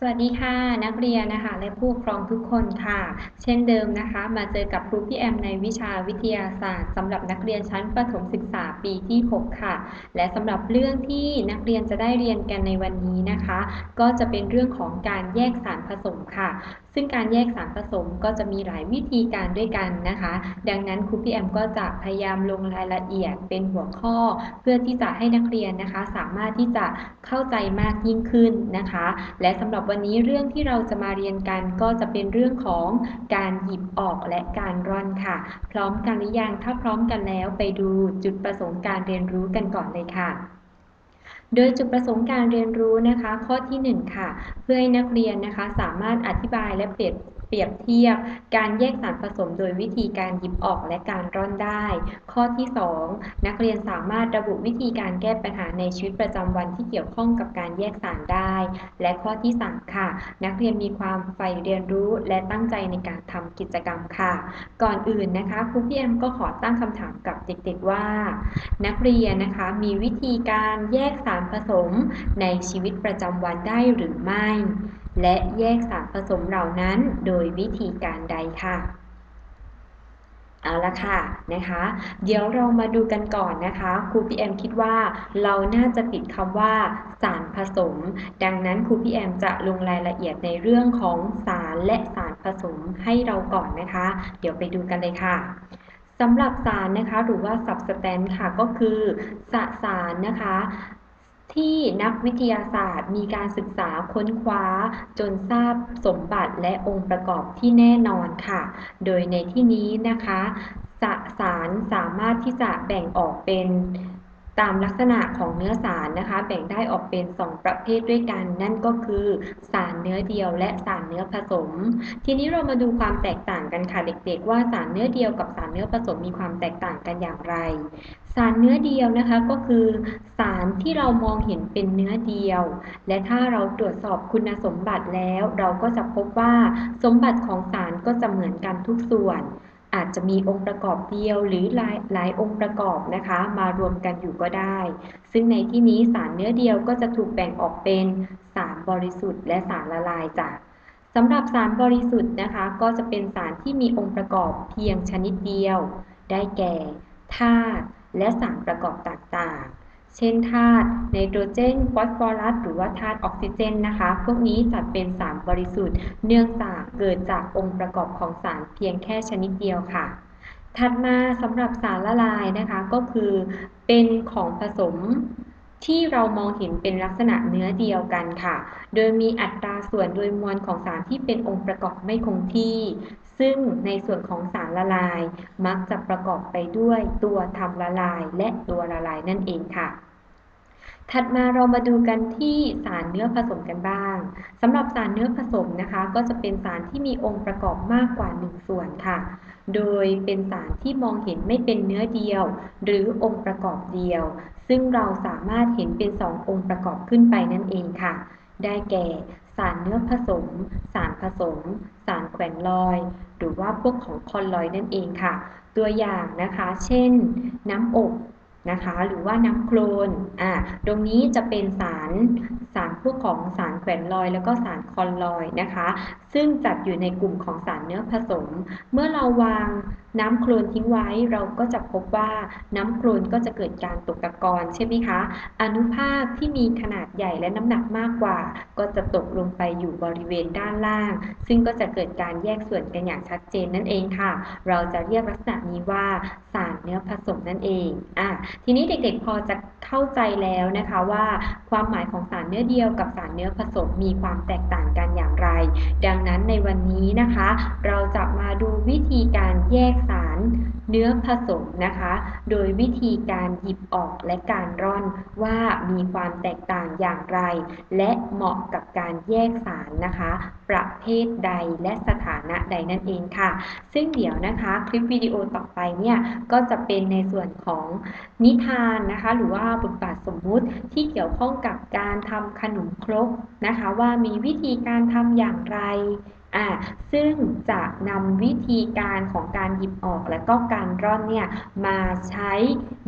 สวัสดีค่ะ นักเรียนนะคะ และผู้ปกครองทุกคนค่ะ เช่นเดิมนะคะ มาเจอกับครูพี่แอมในวิชาวิทยาศาสตร์สำหรับนักเรียนชั้นประถมศึกษาปีที่ 6 ค่ะ และสำหรับเรื่องที่นักเรียนจะได้เรียนกันในวันนี้นะคะ ก็จะเป็นเรื่องของการแยกสารผสมค่ะ ซึ่งการแยกสารผสมก็จะมีหลายวิธีการด้วยกันนะคะ ดังนั้นครูพี่แอมก็จะพยายามลงรายละเอียดเป็นหัวข้อ เพื่อที่จะให้นักเรียนนะคะ สามารถที่จะเข้าใจมากยิ่งขึ้นนะคะ และสำหรับวันนี้เรื่องที่เราจะมาเรียนกันก็จะเป็นเรื่องของการหยิบออกและการร่อนค่ะ พร้อมกันหรือยังถ้าพร้อมกันแล้วไปดูจุดประสงค์การเรียนรู้กันก่อนเลยค่ะ โดยจุดประสงค์การเรียนรู้นะคะ ข้อที่ 1 ค่ะ เพื่อให้นักเรียนนะคะ สามารถอธิบายและเปรียบ เปรียบเทียบ การแยกสารผสมโดยวิธีการหยิบออกและการร่อนได้ ข้อที่ 2 นักเรียนสามารถระบุวิธีการแก้ปัญหาในชีวิตประจำวันที่เกี่ยวข้องกับการแยกสารได้ และข้อที่ 3 ค่ะ นักเรียนมีความใฝ่เรียนรู้และตั้งใจในการทำกิจกรรมค่ะ ก่อนอื่นนะคะครูพี่แอมก็ขอตั้งคำถามกับเด็กๆว่า นักเรียนนะคะมีวิธีการแยกสารผสมในชีวิตประจำวันได้หรือไม่ และแยกสารผสมเหล่านั้นโดยวิธีการใดค่ะเอาละค่ะนะคะ เดี๋ยวเรามาดูกันก่อนนะคะครูพี่แอมคิดว่าเราน่าจะติดคำว่า สารผสม ดังนั้นครูพี่แอมจะลงรายละเอียดในเรื่องของสารและสารผสมให้เราก่อนนะคะ เดี๋ยวไปดูกันเลยค่ะสำหรับสารนะคะหรือว่า substance ค่ะก็คือสสารนะคะ ที่นักวิทยาศาสตร์มีการศึกษาค้นคว้า จนทราบสมบัติและองค์ประกอบที่แน่นอนค่ะ โดยในที่นี้นะคะสสารสามารถที่จะแบ่งออกเป็น ตามลักษณะของเนื้อสารนะคะ แบ่งได้ออกเป็น 2 ประเภทด้วยกัน นั่นก็คือสารเนื้อเดียวและสารเนื้อผสม ทีนี้เรามาดูความแตกต่างกันค่ะเด็ก ๆ ว่าสารเนื้อเดียวกับสารเนื้อผสมมีความแตกต่างกันอย่างไร สารเนื้อเดียวนะคะก็คือสารที่เรามองเห็นเป็นเนื้อเดียว และถ้าเราตรวจสอบคุณสมบัติแล้ว เราก็จะพบว่าสมบัติของสารก็จะเหมือนกันทุกส่วน อาจจะมีองค์ประกอบเดียวหรือหลายหลายองค์ประกอบนะคะ มารวมกันอยู่ก็ได้ ซึ่งในที่นี้สารเนื้อเดียวก็จะถูกแบ่งออกเป็นสารบริสุทธิ์และสารละลายจ้ะสำหรับสารบริสุทธิ์นะคะ ก็จะเป็นสารที่มีองค์ประกอบเพียงชนิดเดียว ได้แก่ธาตุและสารประกอบต่างๆ เช่นธาตุไนโตรเจนฟอสฟอรัส หรือว่าธาตุออกซิเจนนะคะ พวกนี้จัดเป็นสารบริสุทธิ์ เนื่องจากเกิดจากองค์ประกอบของสารเพียงแค่ชนิดเดียวค่ะ ถัดมาสำหรับสารละลายนะคะก็คือเป็นของผสมที่เรามองเห็นเป็นลักษณะเนื้อเดียวกันค่ะ โดยมีอัตราส่วนโดยมวลของสารที่เป็นองค์ประกอบไม่คงที่ ซึ่งในส่วนของสารละลาย มักจะประกอบไปด้วยตัวทำละลายและตัวละลายนั่นเองค่ะ ถัดมาเรามาดูกันที่สารเนื้อผสมกันบ้าง สำหรับสารเนื้อผสมนะคะ ก็จะเป็นสารที่มีองค์ประกอบมากกว่า 1 ส่วนค่ะ โดยเป็นสารที่มองเห็นไม่เป็นเนื้อเดียว หรือองค์ประกอบเดียว ซึ่งเราสามารถเห็นเป็น 2 องค์ประกอบขึ้นไปนั่นเองค่ะ ได้แก่สารเนื้อผสม สารผสม สารแขวนลอย หรือว่าพวกของคอนลอยนั่นเองค่ะ ตัวอย่างนะคะ เช่น น้ำอบ นะคะ หรือว่าน้ำโคลนอ่าตรงนี้จะเป็นสารสารพวกของสารแขวนลอย แล้วก็สารคอนลอยนะคะ ซึ่งจัดอยู่ในกลุ่มของสารเนื้อผสม เมื่อเราวางน้ำโคลนทิ้งไว้เราก็จะพบว่าน้ำโคลนก็จะเกิดการตกตะกอนใช่ไหมคะ อนุภาคที่มีขนาดใหญ่และน้ำหนักมากกว่า ก็จะตกลงไปอยู่บริเวณด้านล่าง ซึ่งก็จะเกิดการแยกส่วนกันอย่างชัดเจนนั่นเองค่ะ เราจะเรียกลักษณะนี้ว่าสารเนื้อผสมนั่นเองอะทีนี้เด็กๆพอจะเข้าใจแล้วนะคะว่าความหมายของสารเนื้อเดียวกับสารเนื้อผสมมีความแตกต่างกันอย่างไร ดังนั้นในวันนี้นะคะ เราจะมาดูวิธีการแยกสารเนื้อผสมนะคะ โดยวิธีการหยิบออกและการร่อนว่ามีความแตกต่างอย่างไร และเหมาะกับการแยกสารนะคะ ประเภทใดและสถานะใดนั่นเองค่ะ ซึ่งเดี๋ยวนะคะคลิปวิดีโอต่อไปเนี่ยก็จะเป็นในส่วนของนิทานนะคะ หรือว่าบทบาทสมมุติที่เกี่ยวข้องกับการทำขนมครกนะคะ ว่ามีวิธีการทำอย่างไรอ่าซึ่งจะนำวิธีการของการหยิบออกและก็การร่อนเนี่ยมาใช้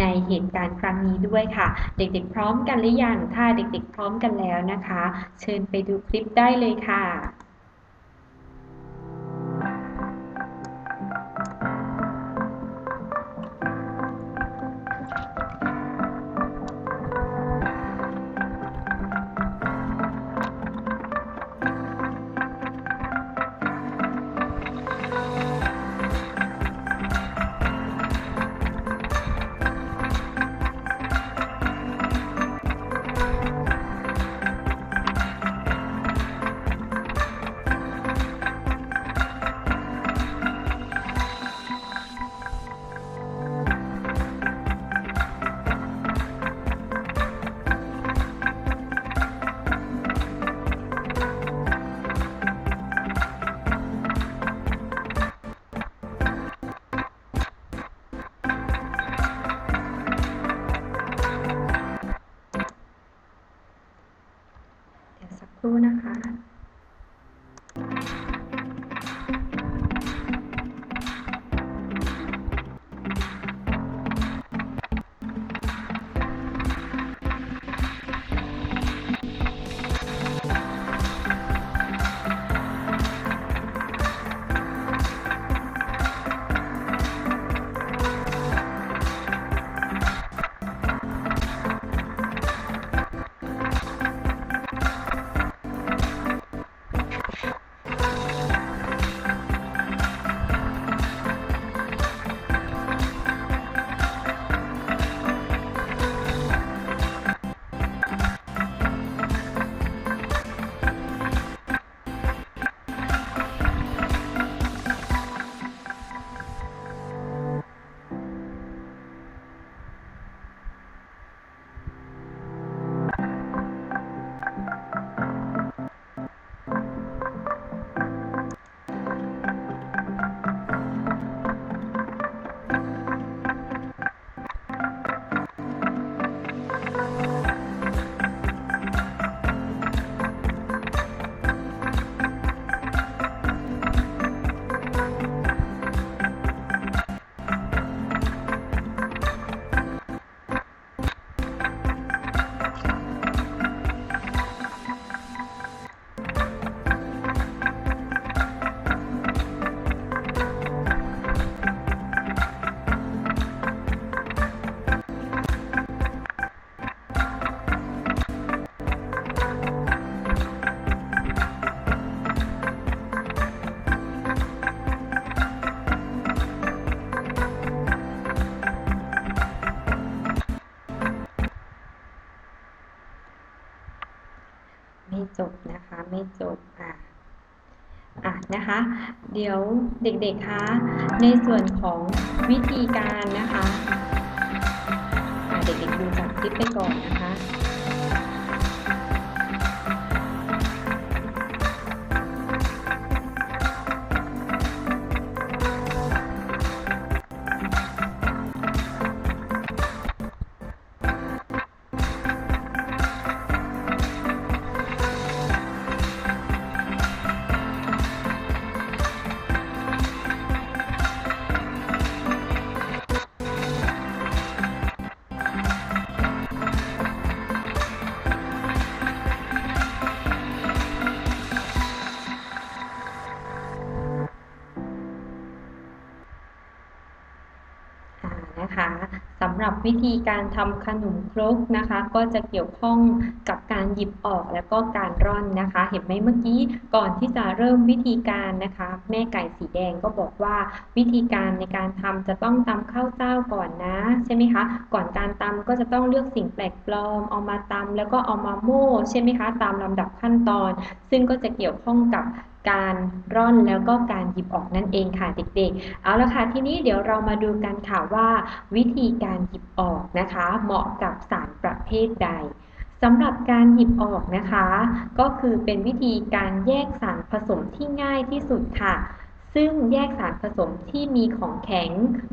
ในเหตุการณ์ครั้งนี้ด้วยค่ะ เด็กๆพร้อมกันหรือยังถ้าเด็กๆพร้อมกันแล้วนะคะ เชิญไปดูคลิปได้เลยค่ะ จบนะคะ ไม่จบอะอะนะคะ เดี๋ยวเด็กๆคะในส่วนของวิธีการนะคะเด็กๆดูจากคลิปไปก่อนนะคะนะคะ หรับวิธีการทำขนมครกนะคะ ก็จะเกี่ยวข้องกับการหยิบออกแล้วก็การร่อนนะคะ เห็นไหมเมื่อกี้ก่อนที่จะเริ่มวิธีการนะคะ แม่ไก่สีแดงก็บอกว่าวิธีการในการทำจะต้องตำข้าวเจ้าก่อนนะ ใช่ไหมคะ ก่อนการตำก็จะต้องเลือกสิ่งแปลกปลอมเอามาตำแล้วก็เอามาโม่ใช่ไหมคะ ตามลำดับขั้นตอน ซึ่งก็จะเกี่ยวข้องกับ การร่อนแล้วก็การหยิบออกนั่นเองค่ะเด็กๆ เอาละค่ะทีนี้เดี๋ยวเรามาดูกันค่ะว่า วิธีการหยิบออกนะคะ เหมาะกับสารประเภทใดสำหรับการหยิบออกนะคะ ก็คือเป็นวิธีการแยกสารผสมที่ง่ายที่สุดค่ะ ซึ่งแยกสารผสมที่มีของแข็ง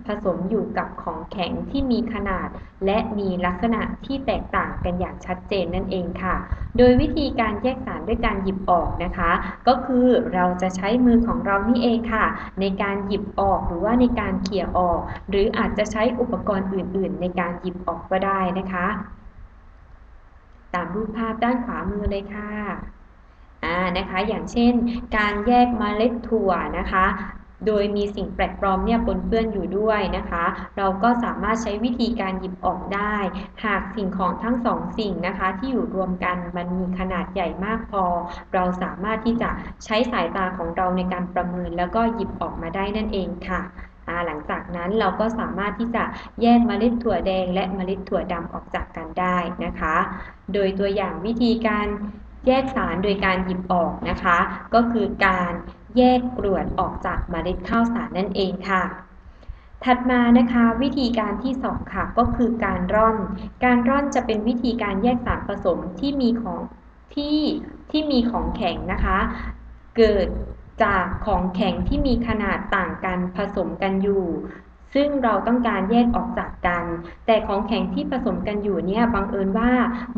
ผสมอยู่กับของแข็งที่มีขนาด และมีลักษณะที่แตกต่างกันอย่างชัดเจนนั่นเองค่ะ โดยวิธีการแยกสารด้วยการหยิบออกนะคะ ก็คือเราจะใช้มือของเรานี่เองค่ะ ในการหยิบออกหรือว่าในการเขี่ยออก หรืออาจจะใช้อุปกรณ์อื่น ๆ ในการหยิบออกก็ได้นะคะ ตามรูปภาพด้านขวามือเลยค่ะ นะคะ อย่างเช่น การแยกเมล็ดถั่วนะคะ โดยมีสิ่งแปลกปลอมเนี่ยปนเปื้อนอยู่ด้วยนะคะ เราก็สามารถใช้วิธีการหยิบออกได้ หากสิ่งของทั้งสองสิ่งนะคะ ที่อยู่รวมกันมันมีขนาดใหญ่มากพอ เราสามารถที่จะใช้สายตาของเราในการประเมิน แล้วก็หยิบออกมาได้นั่นเองค่ะหลังจากนั้นเราก็สามารถที่จะแยกเมล็ดถั่วแดงและเมล็ดถั่วดำออกจากกันได้นะคะ โดยตัวอย่างวิธีการ แยกสารโดยการหยิบออกนะคะ ก็คือการแยกกรวดออกจากเมล็ดข้าวสารนั่นเองค่ะ ถัดมานะคะวิธีการที่สองค่ะก็คือการร่อน การร่อนจะเป็นวิธีการแยกสารผสมที่มีของที่ที่มีของแข็งนะคะ เกิดจากของแข็งที่มีขนาดต่างกันผสมกันอยู่ ซึ่งเราต้องการแยกออกจากกัน แต่ของแข็งที่ผสมกันอยู่เนี่ยบังเอิญว่า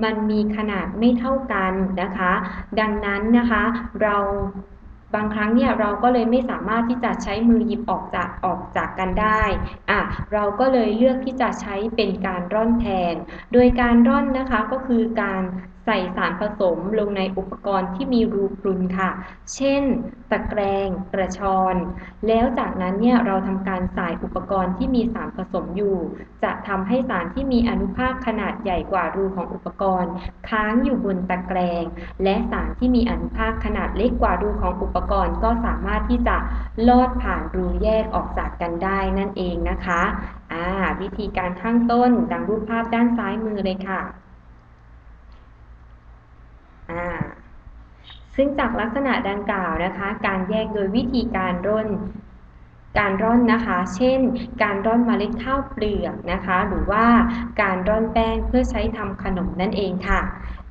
มันมีขนาดไม่เท่ากันนะคะ ดังนั้นนะคะเราบางครั้งเนี่ยเราก็เลยไม่สามารถที่จะใช้มือหยิบออกจากออกจากกันได้อะเราก็เลยเลือกที่จะใช้เป็นการร่อนแทน โดยการร่อนนะคะก็คือการ ใส่สารผสมลงในอุปกรณ์ที่มีรูพรุนค่ะ เช่น ตะแกรงกระชอน แล้วจากนั้นเนี่ยเราทำการใส่อุปกรณ์ที่มีสารผสมอยู่ จะทำให้สารที่มีอนุภาคขนาดใหญ่กว่ารูของอุปกรณ์ ค้างอยู่บนตะแกรง และสารที่มีอนุภาคขนาดเล็กกว่ารูของอุปกรณ์ ก็สามารถที่จะลอดผ่านรูแยกออกจากกันได้นั่นเองนะคะอ่าวิธีการข้างต้นดังรูปภาพด้านซ้ายมือเลยค่ะ ซึ่งจากลักษณะดังกล่าวนะคะ การแยกโดยวิธีการร่น การร่อนนะคะ เช่น การร่อนเมล็ดข้าวเปลือกนะคะ หรือว่าการร่อนแป้งเพื่อใช้ทำขนมนั่นเองค่ะ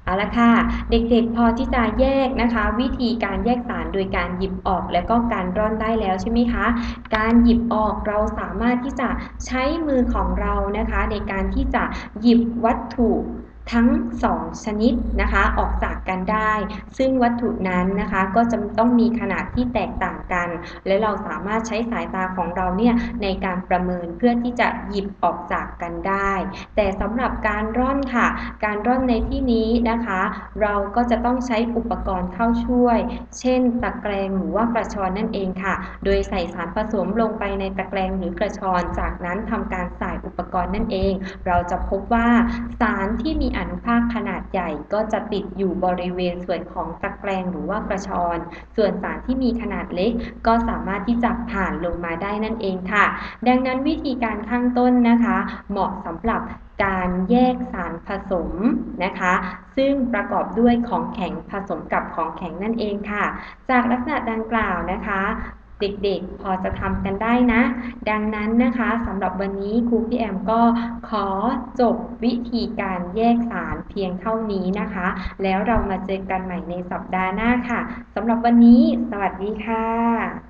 เอาละค่ะ เด็กๆพอที่จะแยกนะคะ วิธีการแยกสารโดยการหยิบออกและก็การร่อนได้แล้วใช่ไหมคะ การหยิบออกเราสามารถที่จะใช้มือของเรานะคะ ในการที่จะหยิบวัตถุ ทั้ง 2 ชนิดนะคะออกจากกันได้ ซึ่งวัตถุนั้นนะคะก็จะต้องมีขนาดที่แตกต่างกัน และเราสามารถใช้สายตาของเราเนี่ยในการประเมินเพื่อที่จะหยิบออกจากกันได้ แต่สำหรับการร่อนค่ะ การร่อนในที่นี้นะคะ เราก็จะต้องใช้อุปกรณ์เข้าช่วย เช่น ตะแกรงหรือว่ากระชอนนั่นเองค่ะ โดยใส่สารผสมลงไปในตะแกรงหรือกระชอนจากนั้นทำการใส่อุปกรณ์นั่นเอง เราจะพบว่าสารที่มีอนุภาคขนาดใหญ่ ก็จะติดอยู่บริเวณส่วนของตะแกรงหรือว่ากระชอน ส่วนสารที่มีขนาดเล็ก ก็สามารถที่จะผ่านลงมาได้นั่นเองค่ะ ดังนั้นวิธีการข้างต้นนะคะ เหมาะสำหรับการแยกสารผสมนะคะ ซึ่งประกอบด้วยของแข็งผสมกับของแข็งนั่นเองค่ะ จากลักษณะดังกล่าวนะคะ เด็กๆ พอจะทำกันได้นะ ดังนั้นนะคะสำหรับวันนี้ครูพี่แอมก็ขอจบวิธีการแยกสารเพียงเท่านี้นะคะ แล้วเรามาเจอกันใหม่ในสัปดาห์หน้าค่ะสำหรับวันนี้ สวัสดีค่ะ